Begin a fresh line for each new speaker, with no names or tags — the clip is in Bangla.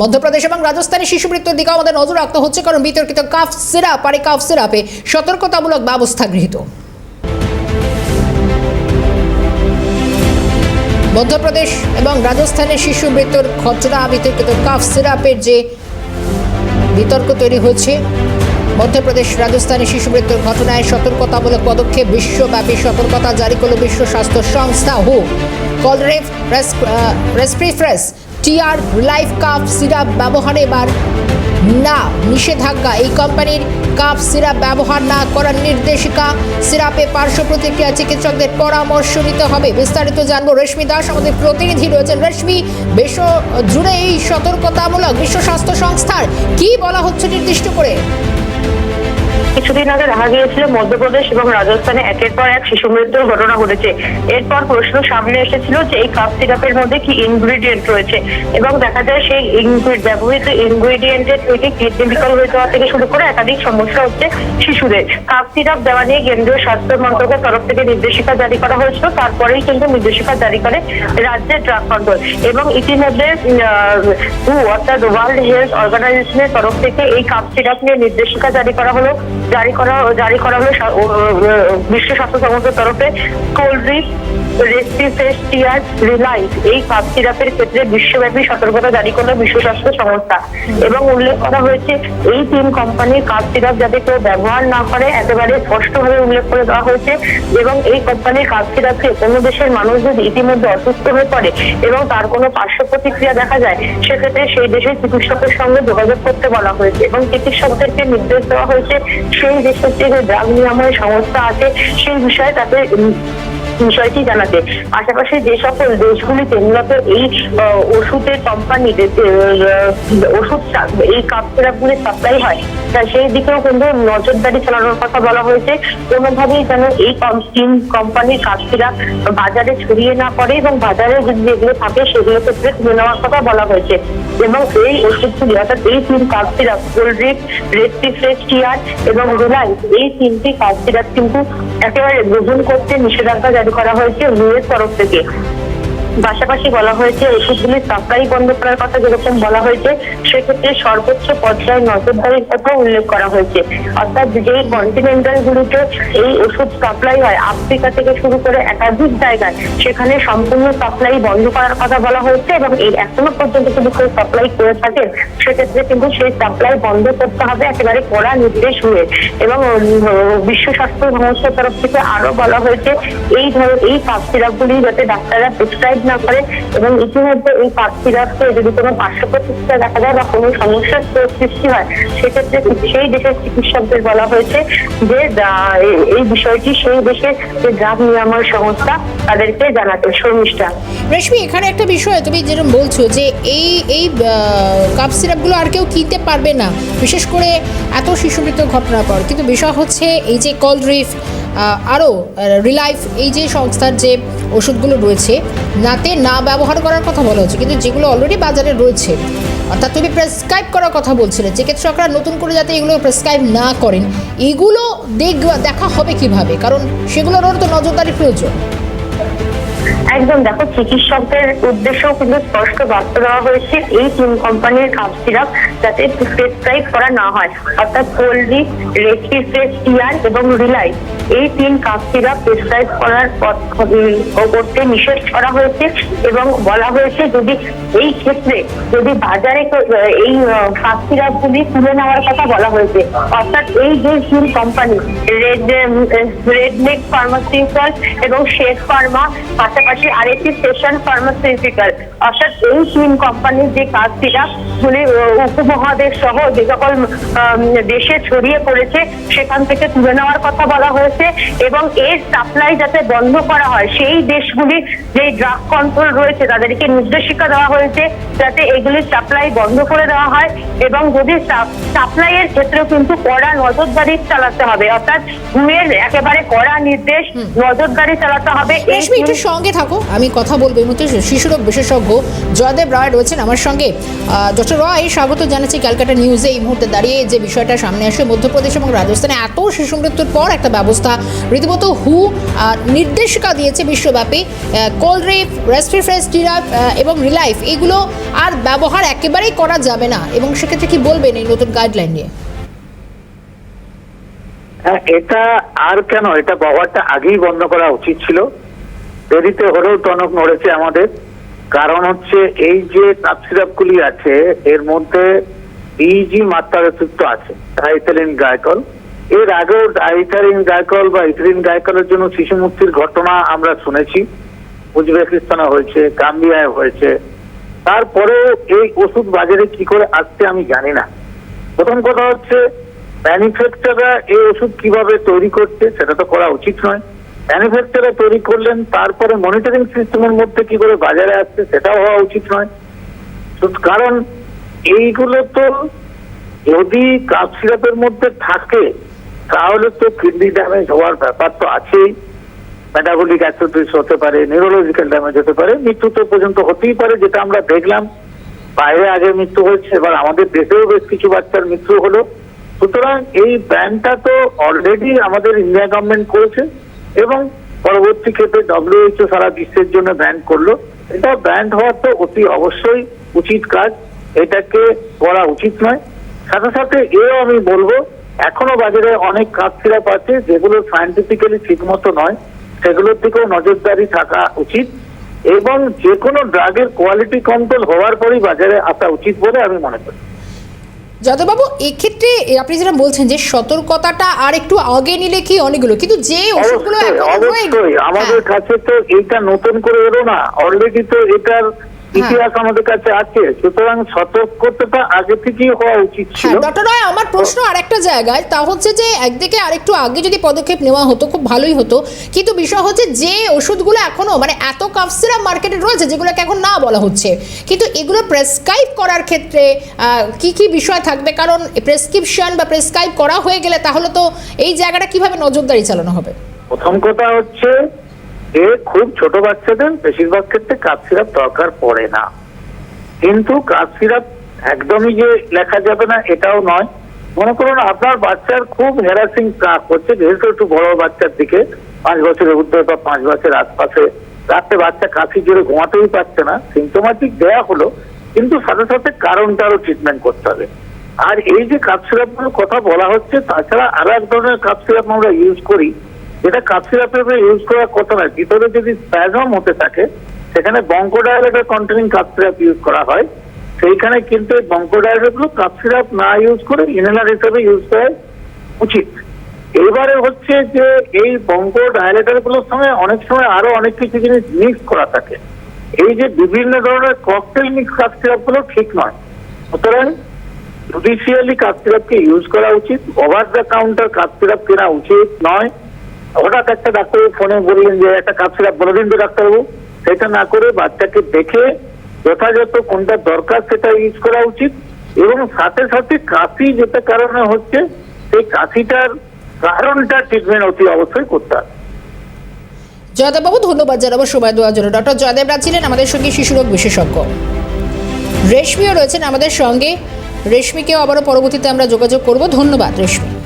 মধ্যপ্রদেশ এবং রাজস্থানে শিশু মৃত্যুর দিকে আমাদের নজর রাখতে হচ্ছে, কারণ বিতর্কিত কাফ সিরাপ আর কাফ সিরাপে সতর্কতামূলক ব্যবস্থা গৃহীত। মধ্যপ্রদেশ এবং রাজস্থানে শিশু মৃত্যুর ঘটনা বিতর্কিত কাফ সিরাপের যে বিতর্ক তৈরি হয়েছে, মধ্যপ্রদেশ, রাজস্থানে শিশু মৃত্যুর ঘটনায় সতর্কতামূলক পদক্ষেপ, বিশ্বব্যাপী সতর্কতা জারি করল বিশ্ব স্বাস্থ্য সংস্থা হু। Coldrif Respifresh TR life cough syrup ব্যবহারে এবার না, নিষেধাজ্ঞা। এই কোম্পানির কাপ সিরাপ ব্যবহার না করার নির্দেশিকা সিরাপে পার্শ্ব প্রতিক্রিয়া চিকিৎসকদের পরামর্শ নিতে হবে। বিস্তারিত জানব রেশমি দাস, আমাদের প্রতিনিধি রয়েছেন। রেশমি বিশ্ব জুড়ে এই সতর্কতামূলক বিশ্ব স্বাস্থ্য সংস্থার কি বলা হচ্ছে নির্দিষ্ট করে?
কিছুদিন আগে দেখা গিয়েছিল মধ্যপ্রদেশ এবং রাজস্থানে একের পর এক শিশু মৃত্যুর ঘটনা ঘটেছে। এরপর প্রশ্ন সামনে এসেছিল যে এই কাপ সিরাপের মধ্যে কি ইনগ্রিডিয়েন্ট রয়েছে? এবং দেখা যায় সেই ingre- ব্যবহৃত ইনগ্রিডিয়েন্টের থেকে কিডনি বিকল হয়ে যাওয়া থেকে শুরু করে একাধিক সমস্যা হচ্ছে শিশুদের। কাপ সিরাপ দেওয়া নিয়ে কেন্দ্রীয় স্বাস্থ্য মন্ত্রকের তরফ থেকে নির্দেশিকা জারি করা হয়েছিল। তারপরেই কিন্তু নির্দেশিকা জারি করে রাজ্যের ড্রাগ কন্ট্রোল এবং ইতিমধ্যে অর্থাৎ ওয়ার্ল্ড হেলথ অর্গানাইজেশনের তরফ থেকে এই কাপ সিরাপ নিয়ে নির্দেশিকা জারি করা হলো। জারি করা জারি করা হলো বিশ্ব স্বাস্থ্য সংস্থার তরফে কোল্ড ড্রিঙ্ক রেসপিফেস্টিয়ার রিলাইফ এই কাপ সিরাপের ক্ষেত্রে বিশ্বব্যাপী সতর্কতা জারি করল বিশ্ব স্বাস্থ্য সংস্থা। এবং উল্লেখ করা হয়েছে, এই তিন কোম্পানির কাপ সিরাপ যাতে কেউ ব্যবহার না করে, একেবারে স্পষ্টভাবে উল্লেখ করে দেওয়া হয়েছে। এবং এই কোম্পানির কাপ সিরাপকে কোনো দেশের মানুষ যদি ইতিমধ্যে অসুস্থ হয়ে পড়ে এবং তার কোনো পার্শ্ব প্রতিক্রিয়া দেখা যায়, সেক্ষেত্রে সেই দেশের চিকিৎসকের সঙ্গে যোগাযোগ করতে বলা হয়েছে। এবং চিকিৎসকদেরকে নির্দেশ দেওয়া হয়েছে সেই দেশের যে ড্রাগ নিরাময় সংস্থা আছে সেই বিষয়ে উম, বিষয়টি জানাতে। পাশাপাশি যে সকল দেশগুলিতে মূলত এই ওষুধের কোম্পানি ওষুধ এই কাপ সিরাপগুলি সাপ্লাই হয় সেই দিকেও কিন্তু নজরদারি চালানোর কথা বলা হয়েছে। কোনোভাবেই যেন এই তিন কোম্পানির কাপ সিরাপ বাজারে ছড়িয়ে না পড়ে এবং বাজারে যেগুলো থাকে সেগুলো ক্ষেত্রে তুলে নেওয়ার কথা বলা হয়েছে। এবং এই ওষুধগুলি অর্থাৎ এই তিন কাপ সিরাপ কোল্ড্রিক রেস্টিফ্রেশ টিয়ার এবং রিলায়েন্স এই তিনটি কাপ সিরাপ কিন্তু একেবারে গ্রহণ করতে নিষেধাজ্ঞা জারি করা হয়েছে রুয়ের তরফ থেকে। পাশাপাশি বলা হয়েছে ওষুধগুলির সাপ্লাই বন্ধ করার কথা যেরকম বলা হয়েছে, সেক্ষেত্রে সর্বোচ্চ পর্যায়ে নজরদারির কথা উল্লেখ করা হয়েছে। অর্থাৎ যে কন্টিনেন্টাল গুলিতে এই ওষুধ সাপ্লাই হয়, আফ্রিকা থেকে শুরু করে একাধিক জায়গায়, সেখানে সম্পূর্ণ সাপ্লাই বন্ধ করার কথা বলা হয়েছে এবং এই এখনও পর্যন্ত যদি কেউ সাপ্লাই করে থাকে, সেক্ষেত্রে কিন্তু সেই সাপ্লাই বন্ধ করতে হবে একেবারে কড়া নির্দেশ হয়ে এবং বিশ্ব স্বাস্থ্য সংস্থার তরফ থেকে আরও বলা হয়েছে, এই ধর, এই কাপ সিরাপগুলি যাতে ডাক্তাররা প্রেসক্রাইব না করে এবং ইতিমধ্যে এই সিরাপকে যদি কোনো পার্শ্ব প্রতিক্রিয়া দেখা যায় বা কোনো সমস্যার সৃষ্টি হয়, সেক্ষেত্রে সেই দেশের চিকিৎসকদের বলা হয়েছে যে এই- বিষয়টি সেই দেশের যে ড্রাগ নিরাময় সংস্থা, তাদেরকে জানাতে শর্মিষ্ঠা।
রেশমি, এখানে একটা বিষয় তুমি যেরকম বলছো যে এই এই কাপ সিরাপগুলো আর কেউ কিনতে পারবে না, বিশেষ করে এত শিশু মৃত্যুর ঘটনার পর। কিন্তু বিষয় হচ্ছে এই যে কলড্রিফ আরও রিলাইফ এই যে সংস্থার যে ওষুধগুলো রয়েছে, নাতে না ব্যবহার করার কথা বলা হচ্ছে, কিন্তু যেগুলো অলরেডি বাজারে রয়েছে, অর্থাৎ তুমি প্রেসক্রাইব করার কথা বলছিলে, চিকিৎসকরা নতুন করে যাতে এগুলো প্রেসক্রাইব না করেন, এগুলো দেখ, দেখা হবে কীভাবে? কারণ সেগুলোরও তো নজরদারি প্রয়োজন।
একদম, দেখো, চিকিৎসকদের উদ্দেশ্যেও কিন্তু স্পষ্ট বার্তা দেওয়া হয়েছে এই তিন কোম্পানির কাপ সিরাপ যাতে প্রেসক্রাইব করা না হয়। অর্থাৎ কোল্ডি রেসপিফেস টিয়ার এবং রিলাই এই তিন কাপ সিরাপ প্রেসক্রাইব করার করতে নিষেধ করা হয়েছে এবং বলা হয়েছে যদি এই ক্ষেত্রে যদি বাজারে এই কাপ সিরাপগুলি তুলে নেওয়ার কথা বলা হয়েছে, অর্থাৎ এই যে তিন কোম্পানি রেড রেড ফার্মাসিউটিক্যাল এবং শেখ ফার্মা পাশাপাশি আরেকটি স্টেশন ফার্মাসিউটিক্যাল অর্থাৎ এই তিন কোম্পানির যে কাজ সিরাপ গুলি উপমহাদেশ সহ যে সকল দেশে ছড়িয়ে পড়েছে সেখান থেকে তুলে নেওয়ার কথা বলা হয়েছে এবং এর সাপ্লাই যাতে বন্ধ করা হয় সেই দেশগুলি যে ড্রাগ কন্ট্রোল রয়েছে তাদেরকে নির্দেশিকা দেওয়া হয়েছে যাতে এগুলির সাপ্লাই বন্ধ করে দেওয়া হয় এবং যদি সাপ্লাই এর ক্ষেত্রেও কিন্তু কড়া নজরদারি চালাতে হবে অর্থাৎ ঘুমের একেবারে কড়া নির্দেশ নজরদারি চালাতে হবে।
একটু সঙ্গে থাকো। থাকো, আমি কথা বলব। এই মুহূর্তে শিশুরোগ বিশেষজ্ঞ জয়দেব রায় রয়েছেন আমার সঙ্গে। ডক্টর রয়, স্বাগত জানাচ্ছি ক্যালকাটা নিউজে। এই মুহূর্তে দাঁড়িয়ে যে বিষয়টা সামনে আসে, মধ্যপ্রদেশ এবং রাজস্থানে এত শিশু মৃত্যুর পর একটা ব্যবস্থা। রীতিমতো হু নির্দেশিকা দিয়েছে বিশ্বব্যাপী কোল্ড রেপ রেস্ট্রিফ্রেস টিরাপ এবং রিলাইফ এগুলো আর ব্যবহার একেবারেই করা যাবে না। এবং সেক্ষেত্রে কি বলবেন এই নতুন গাইডলাইন নিয়ে?
হ্যাঁ এটা আর কেন? এটা ব্যবহারটা আগেই বন্ধ করা উচিত ছিল। দেরিতে হলেও টনক নড়েছে আমাদের। কারণ হচ্ছে এই যে কাপ সিরাপগুলি আছে, এর মধ্যে ইজি মাত্রার অতিরিক্ত আছে ডাইথেলিন গায়কল এর আগেও ডাইথারিন গায়কল বা ইথিলিন গায়কলের জন্য শিশু মুক্তির ঘটনা আমরা শুনেছি। উজবেকিস্তানে হয়েছে, গাম্বিয়ায় হয়েছে। তারপরেও এই ওষুধ বাজারে কি করে আসছে আমি জানি না। প্রথম কথা হচ্ছে ম্যানুফ্যাকচাররা এই ওষুধ কীভাবে তৈরি করছে, সেটা তো করা উচিত নয়। ম্যানুফ্যাকচারার তৈরি করলেন, তারপরে মনিটরিং সিস্টেমের মধ্যে কি করে বাজারে আসছে সেটাও হওয়া উচিত নয়। কারণ এইগুলো তো যদি কাপ সিরাপের মধ্যে থাকে, তাহলে তো কিডনি ড্যামেজ হওয়ার ব্যাপার তো আছেই। মেটাবলিক অ্যাসিডিস হতে পারে নিউরোলজিক্যাল ড্যামেজ হতে পারে, মৃত্যু তো পর্যন্ত হতেই পারে, যেটা আমরা দেখলাম। বাইরে আগে মৃত্যু হয়েছে, এবার আমাদের দেশেও বেশ কিছু বাচ্চার মৃত্যু হলো। সুতরাং এই ব্যানটা তো অলরেডি আমাদের ইন্ডিয়া গভর্নমেন্ট করেছে। এবং পরবর্তী ক্ষেত্রে ডব্লিউএইচও সারা বিশ্বের জন্য ব্যান করল। এটা ব্যান হওয়া তো অতি অবশ্যই উচিত কাজ। এটাকে করা উচিত নয়। সাথে সাথে এও আমি বলব, এখনও বাজারে অনেক কাজ সিরাপ আছে, যেগুলো সায়েন্টিফিক্যালি ঠিক মতো নয়। সেগুলোর দিকেও নজরদারি থাকা উচিত। এবং যে কোনো ড্রাগের কোয়ালিটি কন্ট্রোল হওয়ার পরই বাজারে আসা উচিত বলে আমি মনে করি।
যাদববাবু এক্ষেত্রে আপনি যেটা বলছেন যে সতর্কতাটা আর একটু আগে নিলে কি অনেকগুলো? কিন্তু যে ওষুধগুলো
আমাদের
হ্যাঁ।
কাছে তো এটা নতুন করে এলো না। অলরেডি তো এটার ইতিহাস আমাদের কাছে আছে সুতরাং সতর্কতাটা আগে থেকেই হওয়া উচিত ছিল।
হ্যাঁ ডক্টর রায় আমার প্রশ্ন আরেকটা জায়গায় তা হচ্ছে যে একদিকে আরেকটু আগে যদি পদক্ষেপ নেওয়া হতো খুব ভালোই হতো কিন্তু বিষয় হচ্ছে যে ওষুধগুলো এখনও মানে এত কাফ সিরাপ মার্কেটে রয়েছে যেগুলোকে এখন না বলা হচ্ছে। কিন্তু এগুলো প্রেসক্রাইব করার ক্ষেত্রে কি কি বিষয় থাকবে? কারণ প্রেসক্রিপশন বা প্রেসক্রাইব করা হয়ে গেলে তাহলে তো এই জায়গাটা কীভাবে নজরদারি চালানো হবে?
প্রথম কথা হচ্ছে যে খুব ছোট বাচ্চাদের বেশিরভাগ ক্ষেত্রে কাপ সিরাপ দরকার পড়ে না। কিন্তু কাপ সিরাপ একদমই যে লেখা যাবে না, এটাও নয়। মনে করুন, আপনার বাচ্চার খুব হ্যারাসিং কাপ হচ্ছে যেহেতু একটু বড় বাচ্চার দিকে, পাঁচ বছরের উর্ধ্বে বা পাঁচ বছরের আশপাশে। রাত্রে বাচ্চা কাশি জোরে ঘুমাতেই পারছে না সিমটোমাটিক দেয়া হলো, কিন্তু সাথে সাথে কারণটারও ট্রিটমেন্ট করতে হবে। আর এই যে কাপ সিরাপগুলোর কথা বলা হচ্ছে, তাছাড়া আরও এক ধরনের কাপ সিরাপ আমরা ইউজ করি যেটা কাপ সিরাপের ইউজ করার কথা নয়। ভিতরে যদি স্প্যাজম হতে থাকে, সেখানে বঙ্কোডায়ালেটের কন্টেনিং কাপ সিরাপ ইউজ করা হয়। সেইখানে কিন্তু বঙ্কোডায়ালেটগুলো কাপ সিরাপ না ইউজ করে ইনহেলার হিসেবে ইউজ করা উচিত। এবারে হচ্ছে যে এই বঙ্কো ডায়ালেটারগুলোর সঙ্গে অনেক সময় আরও অনেক কিছু জিনিস মিক্স করা থাকে। এই যে বিভিন্ন ধরনের ককটেল মিক্স কাপ সিরাপগুলো ঠিক নয়। সুতরাং জুডিশিয়ালি কাপ সিরাপকে ইউজ করা উচিত। Over the counter cough syrup কেনা উচিত নয়। হঠাৎ একটা ডাক্তারবাবু ফোনে বললেন যে, একটা কাপ সিরাপ বলে তো ডাক্তারবাবু। সেটা না করে বাচ্চাকে দেখে যথাযথ কোনটা দরকার সেটা ইউজ করা উচিত এবং সাথে সাথে কাশি যেটা কারণে হচ্ছে, সেই কাশিটার কারণটা ট্রিটমেন্ট অতি অবশ্যই করতে হবে।
জয়দেববাবু, ধন্যবাদ জানাব সময় দেওয়ার জন্য। ডক্টর জয়দেব রায় ছিলেন আমাদের সঙ্গে শিশুরোগ বিশেষজ্ঞ। রেশমিও রয়েছেন আমাদের সঙ্গে। রেশমিকেও আবারও পরবর্তীতে আমরা যোগাযোগ করব। ধন্যবাদ, রেশমি।